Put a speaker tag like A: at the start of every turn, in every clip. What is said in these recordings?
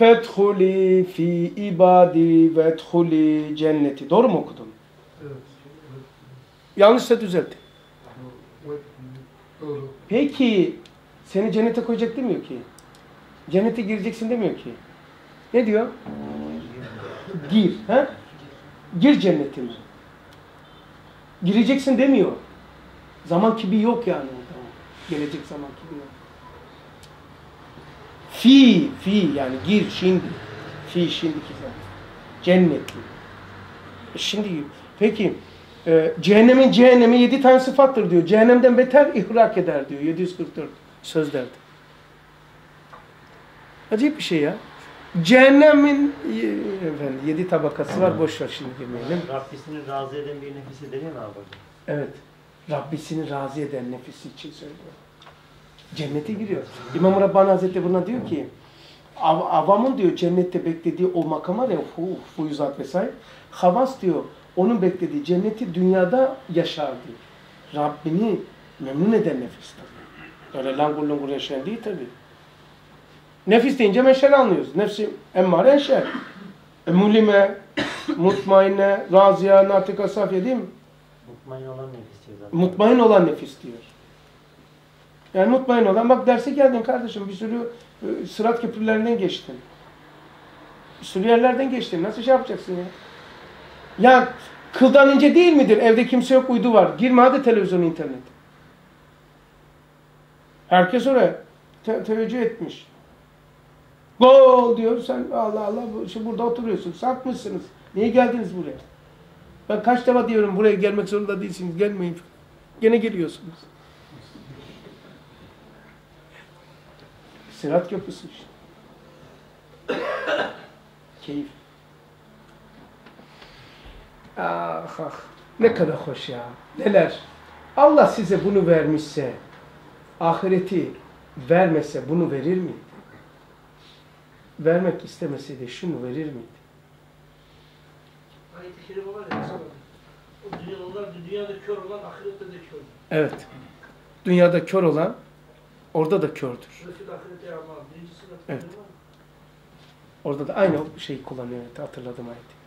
A: Fethuli fi ibadi veethuli cenneti. Doğru mu okudum?
B: Evet.
A: Yanlışsa düzelt.
B: Evet. Doğru.
A: Peki seni cennete koyacak demiyor ki. Cennete gireceksin demiyor ki. Ne diyor? Gir. He? Gir cennetime. Gireceksin demiyor. Zaman kibi yok yani. Gelecek zaman kibi yok. Fi, fi yani gir şimdi. Fi şimdiki zaman. Cennetli. E Şimdi peki e, cehennemin cehennemi yedi tane sıfattır diyor. Cehennemden beter ihrak eder diyor. 744 sözlerde. Acayip bir şey ya. Cehennemin e, efendim, yedi tabakası var. Boş ver şimdi girmeyelim.
C: Rabbisini razı eden bir nefisi deniyor mu abi?
A: Evet. Rabbisini razı eden nefisi için söylüyor. Cennete giriyor. İmam Rabbani Hazretleri buna diyor ki av, avamın diyor cennette beklediği o makam var ya fu, fuyuzat vesaire. Havas diyor onun beklediği cenneti dünyada yaşar diyor. Rabbini memnun eden nefis tabii. Öyle langur langur yaşayan değil tabii. Nefis deyince meşale anlıyoruz. Nefsi emmare eşer. E, mulime, mutmainne, razıya, natika, safiye değil mi?
C: Mutmain olan nefis diyor zaten.
A: Mutmain olan nefis diyor. Yani mutmain olan bak derse geldin kardeşim bir sürü e, sırat köprülerinden geçtin. Bir sürü yerlerden geçtin. Nasıl şey yapacaksın ya? Ya kıldan ince değil midir? Evde kimse yok uydu var. Girme hadi televizyon internet. Herkes oraya te- teveccüh etmiş. Gol diyor. Sen Allah Allah şu burada oturuyorsun. Sakmışsınız. Niye geldiniz buraya? Ben kaç defa diyorum buraya gelmek zorunda değilsiniz. Gelmeyin. Gene geliyorsunuz. Sırat köprüsü işte. Keyif. Ah ah. Ne kadar hoş ya. Neler. Allah size bunu vermişse, ahireti vermese bunu verir miydi? Vermek istemeseydi şunu verir miydi?
D: Ayet-i Kerime var ya mesela. O dünyalar, dünyada kör olan ahirette de kör.
A: Evet. Dünyada kör olan orada da kördür. Evet. Orada da aynı şeyi kullanıyor. Evet, hatırladım ayeti.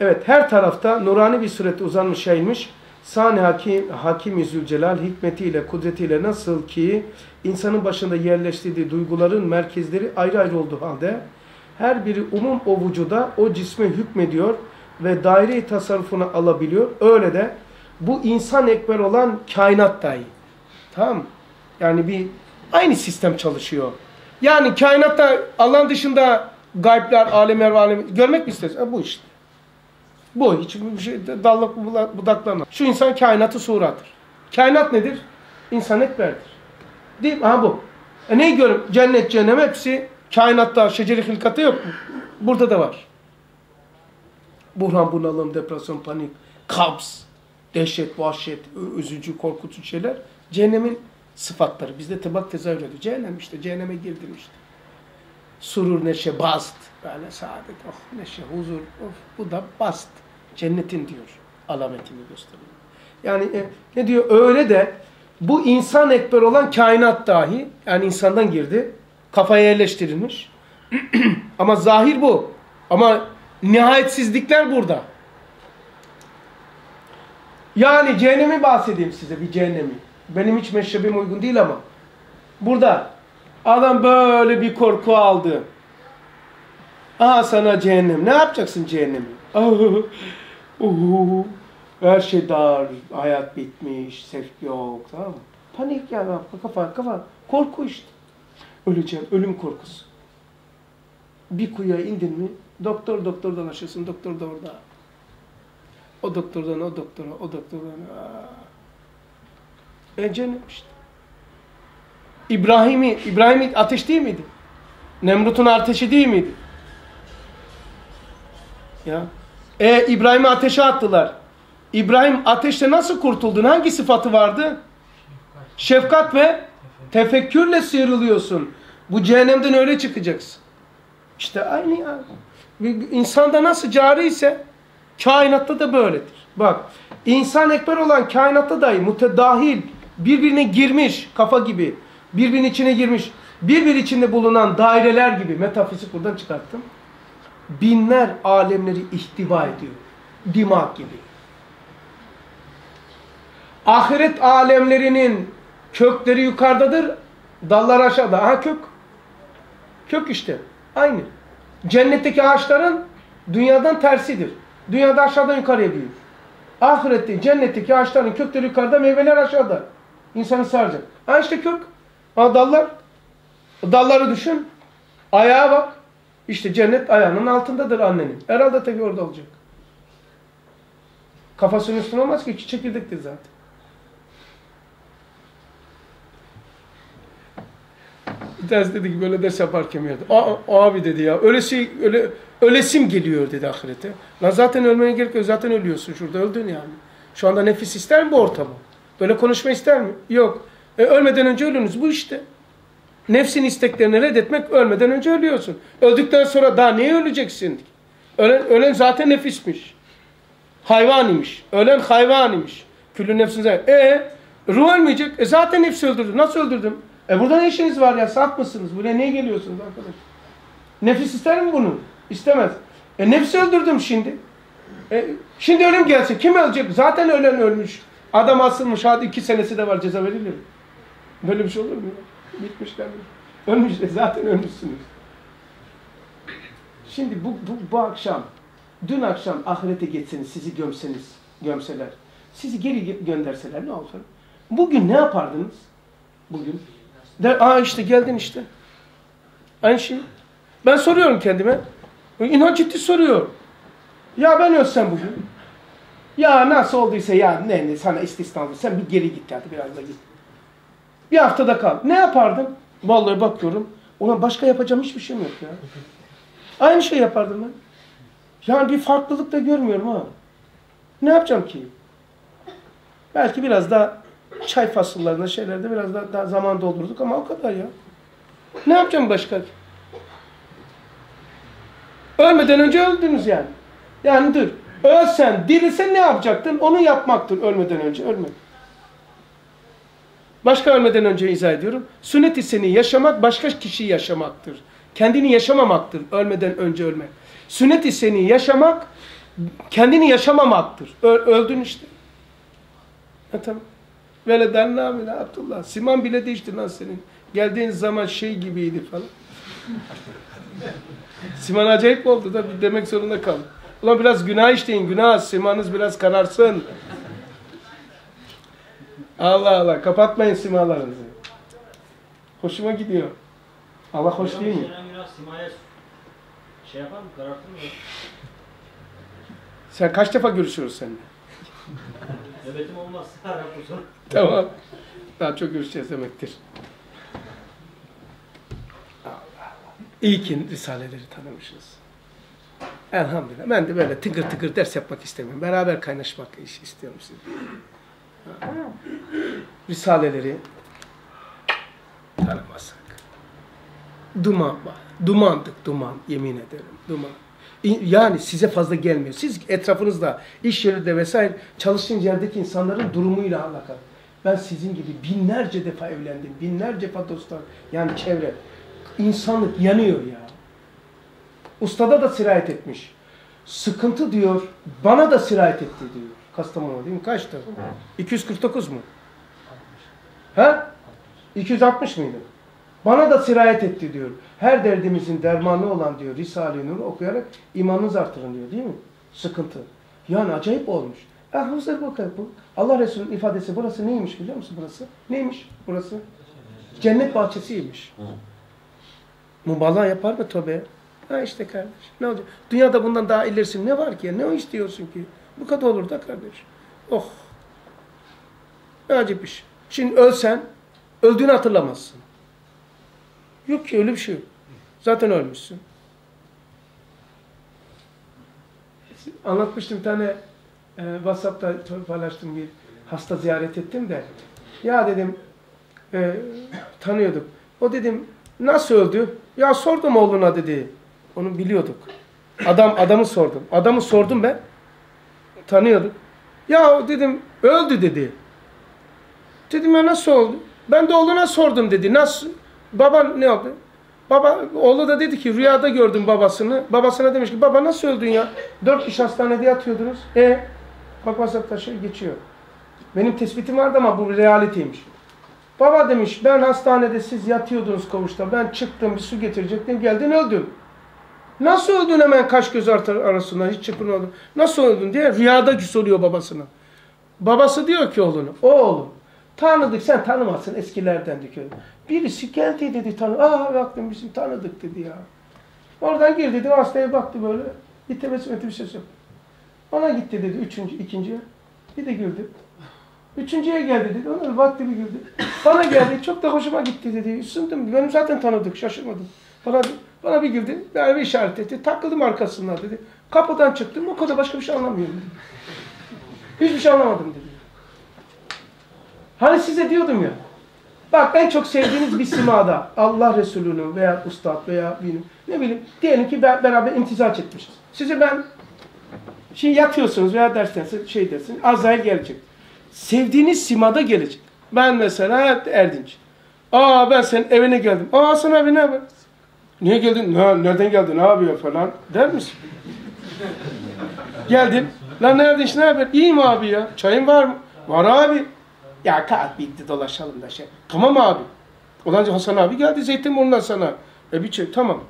A: Evet her tarafta nurani bir surette uzanmış yayılmış. Sani Hakim, Hakim Zülcelal hikmetiyle, kudretiyle nasıl ki insanın başında yerleştirdiği duyguların merkezleri ayrı ayrı olduğu halde her biri umum o vücuda, o cisme hükmediyor ve daire tasarrufuna alabiliyor. Öyle de bu insan ekber olan kainat dahi. Tamam? Yani bir aynı sistem çalışıyor. Yani kainatta Allah'ın dışında gaybler, alemler alem görmek mi istersin? Ha, bu işte. Bu hiçbir şey dallık budaklama. Şu insan kainatı suradır. Kainat nedir? İnsan ekberdir. Değil mi? Aha bu. E neyi görüyorum? Cennet, cehennem hepsi kainatta, şeceri hilkatı yok mu? Burada da var. Buhran, bunalım, depresyon, panik, kabz, dehşet, vahşet, üzücü, korkutucu şeyler cehennemin sıfatları. Bizde tıbak tezahür ediyor. Cehennem işte, cehenneme girdin işte. Surur, neşe, bast. Böyle saadet, oh neşe, huzur, of, bu da bast. Cennetin diyor. Alametini gösteriyor. Yani e, ne diyor? Öyle de bu insan ekber olan kainat dahi, yani insandan girdi, kafaya yerleştirilmiş. Ama zahir bu. Ama nihayetsizlikler burada. Yani cehennemi bahsedeyim size bir cehennemi. Benim hiç meşrebim uygun değil ama. Burada adam böyle bir korku aldı. Aha sana cehennem. Ne yapacaksın cehennemi? Her şey dar, hayat bitmiş, sevgi yok. Tamam? Panik ya kafa kafa. Korku işte. Öleceğim, ölüm korkusu. Bir kuyuya indin mi doktor doktor dolaşıyorsun, doktor da orada. O doktordan o doktora, o doktordan. Aa. E cennet işte. İbrahim'i, İbrahim ateş değil miydi? Nemrut'un ateşi değil miydi? Ya. E İbrahim'i ateşe attılar. İbrahim ateşte nasıl kurtuldun? Hangi sıfatı vardı? Şefkat ve tefekkürle sıyrılıyorsun. Bu cehennemden öyle çıkacaksın. İşte aynı ya. İnsanda nasıl cari ise kainatta da böyledir. Bak insan ekber olan kainatta dahi mutedahil birbirine girmiş kafa gibi birbirinin içine girmiş. birbir içinde bulunan daireler gibi metafizik buradan çıkarttım. Binler alemleri ihtiva ediyor. Dimak gibi. Ahiret alemlerinin kökleri yukarıdadır, dallar aşağıda. Aha kök. Kök işte. Aynı. Cennetteki ağaçların dünyadan tersidir. Dünyada aşağıdan yukarıya büyür. Ahirette cennetteki ağaçların kökleri yukarıda, meyveler aşağıda. İnsanı saracak. Ha işte kök. Ha dallar. Dalları düşün. Ayağa bak. İşte cennet ayağının altındadır annenin. Herhalde tabii orada olacak. Kafasının üstüne olmaz ki. iki çekirdektir zaten. Bir tanesi dedi ki böyle ders yaparken yerde. Aa, abi dedi ya öylesi, öyle, ölesim geliyor dedi ahirete. Lan zaten ölmeye gerek yok. Zaten ölüyorsun şurada öldün yani. Şu anda nefis ister mi bu ortamı? Böyle konuşma ister mi? Yok. E, ölmeden önce ölünüz. Bu işte. Nefsin isteklerini reddetmek ölmeden önce ölüyorsun. Öldükten sonra daha niye öleceksin? Ölen, ölen zaten nefismiş. Hayvan imiş. Ölen hayvan imiş. Küllü nefsin zaten. E ruh ölmeyecek. E zaten nefsi öldürdüm. Nasıl öldürdüm? E burada ne işiniz var ya? Saf mısınız? Buraya niye geliyorsunuz arkadaş? Nefis ister mi bunu? İstemez. E nefsi öldürdüm şimdi. E, şimdi ölüm gelse kim ölecek? Zaten ölen ölmüş. Adam asılmış. Hadi iki senesi de var ceza verilir? Böyle bir şey olur mu? Bitmişler mi? Ölmüş de zaten ölmüşsünüz. Şimdi bu, bu, bu akşam, dün akşam ahirete geçseniz, sizi gömseniz, gömseler, sizi geri gönderseler ne olur? Bugün ne yapardınız? Bugün. Der, aa işte geldin işte. Aynı şey. Ben soruyorum kendime. İnan ciddi soruyor. Ya ben ölsem bugün. Ya nasıl olduysa ya ne, ne sana istisna oldu. Sen bir geri git hadi biraz da git. Bir haftada kal. Ne yapardım? Vallahi bakıyorum. Ulan başka yapacağım hiçbir şeyim yok ya. Aynı şey yapardım ben. Yani bir farklılık da görmüyorum ha. Ne yapacağım ki? Belki biraz daha çay fasıllarında şeylerde biraz daha, daha zaman doldurduk ama o kadar ya. Ne yapacağım başka? Ölmeden önce öldünüz yani. Yani dur. Ölsen, dirilsen ne yapacaktın? Onu yapmaktır ölmeden önce. Ölmek. Başka ölmeden önce izah ediyorum. Sünnet-i seni yaşamak başka kişiyi yaşamaktır. Kendini yaşamamaktır ölmeden önce ölmek. Sünnet-i seni yaşamak kendini yaşamamaktır. Ö öldün işte. Ha, tamam. Veleden namine Abdullah. Siman bile değişti lan senin. Geldiğin zaman şey gibiydi falan. Siman acayip oldu da demek zorunda kaldım. Ulan biraz günah işleyin. Günah. Simanız biraz kanarsın. Allah Allah. Kapatmayın simalarınızı. Hoşuma gidiyor. Allah hoş değil mi?
C: Şey yapar mı? Karartır mı?
A: Sen kaç defa görüşüyoruz seninle?
C: Nöbetim olmaz.
A: Tamam. Daha çok görüşeceğiz demektir. Allah Allah. İyi ki Risaleleri tanımışız. Elhamdülillah. Ben de böyle tıkır tıkır ders yapmak istemiyorum. Beraber kaynaşmak istiyorum sizi. Risaleleri tanımazsak. Duman var. Dumandık duman. Yemin ederim. Duman. Yani size fazla gelmiyor. Siz etrafınızda, iş yerinde vesaire çalıştığınız yerdeki insanların durumuyla alakalı. Ben sizin gibi binlerce defa evlendim. Binlerce defa dostlar. Yani çevre. İnsanlık yanıyor ya. Ustada da sirayet etmiş. Sıkıntı diyor, bana da sirayet etti diyor. Kastamonu değil mi? Kaçtı? 249 mu? Ha? 260 mıydı? Bana da sirayet etti diyor. Her derdimizin dermanı olan diyor Risale-i Nur okuyarak imanınızı artırın diyor değil mi? Sıkıntı. Yani acayip olmuş. Ah Huzur bakın bu. Allah Resulü'nün ifadesi burası neymiş biliyor musun burası? Neymiş burası? Cennet bahçesiymiş. Mübalağa yapar mı tövbe? Ha işte kardeş. Ne olacak? Dünyada bundan daha ilerisi ne var ki? Ne o istiyorsun ki? Bu kadar olur da kardeş. Oh. Ne acayip iş. Şimdi ölsen öldüğünü hatırlamazsın. Yok ki öyle bir şey yok. Zaten ölmüşsün. Anlatmıştım bir tane e, WhatsApp'ta paylaştım bir hasta ziyaret ettim de ya dedim e, tanıyorduk. O dedim nasıl öldü? Ya sordum oğluna dedi. Onu biliyorduk. Adam adamı sordum. Adamı sordum ben. Tanıyorduk. Ya dedim öldü dedi. Dedim ya nasıl oldu? Ben de oğluna sordum dedi. Nasıl? Baban ne oldu? Baba, oğlu da dedi ki rüyada gördüm babasını. Babasına demiş ki baba nasıl öldün ya? Dört kişi hastanede yatıyordunuz. E bak WhatsApp taşı geçiyor. Benim tespitim vardı ama bu realiteymiş. Baba demiş ben hastanede siz yatıyordunuz koğuşta. Ben çıktım bir su getirecektim geldin öldün. Nasıl öldün hemen kaş göz arasından hiç çırpınmadın. Nasıl öldün diye rüyada soruyor babasına. Babası diyor ki oğluna oğlum tanıdık sen tanımazsın eskilerden diyor. Birisi geldi dedi tanı. Aa baktım bizim tanıdık dedi ya. Oradan girdi dedi hastaya baktı böyle. Bir tebessüm etti bir ses yok. Ona gitti dedi üçüncü, ikinciye. Bir de güldü. Üçüncüye geldi dedi. Ona baktı bir güldü. Bana geldi. Çok da hoşuma gitti dedi. Isındım. Benim zaten tanıdık. Şaşırmadım. Bana, bana bir. Yani bir işaret etti. Takıldım arkasından dedi. Kapıdan çıktım. O kadar başka bir şey anlamıyorum dedi. Hiçbir şey anlamadım dedi. Hani size diyordum ya. Bak en çok sevdiğiniz bir simada Allah Resulü'nün veya ustad veya benim ne bileyim diyelim ki be- beraber imtizaç etmişiz. Size ben şimdi yatıyorsunuz veya dersten şey dersin Azrail gelecek. Sevdiğiniz simada gelecek. Ben mesela Erdinç. Aa ben senin evine geldim. Aa Hasan abi ne haber? Niye geldin? Ne, nereden geldin abi ya falan der misin? Geldin. Lan Erdinç ne haber? İyiyim abi ya. Çayın var mı? Var abi. Ya kalk bitti dolaşalım da şey. Tamam abi. Ulan Hasan abi geldi Zeytinburnu'ndan sana. E bir şey tamam.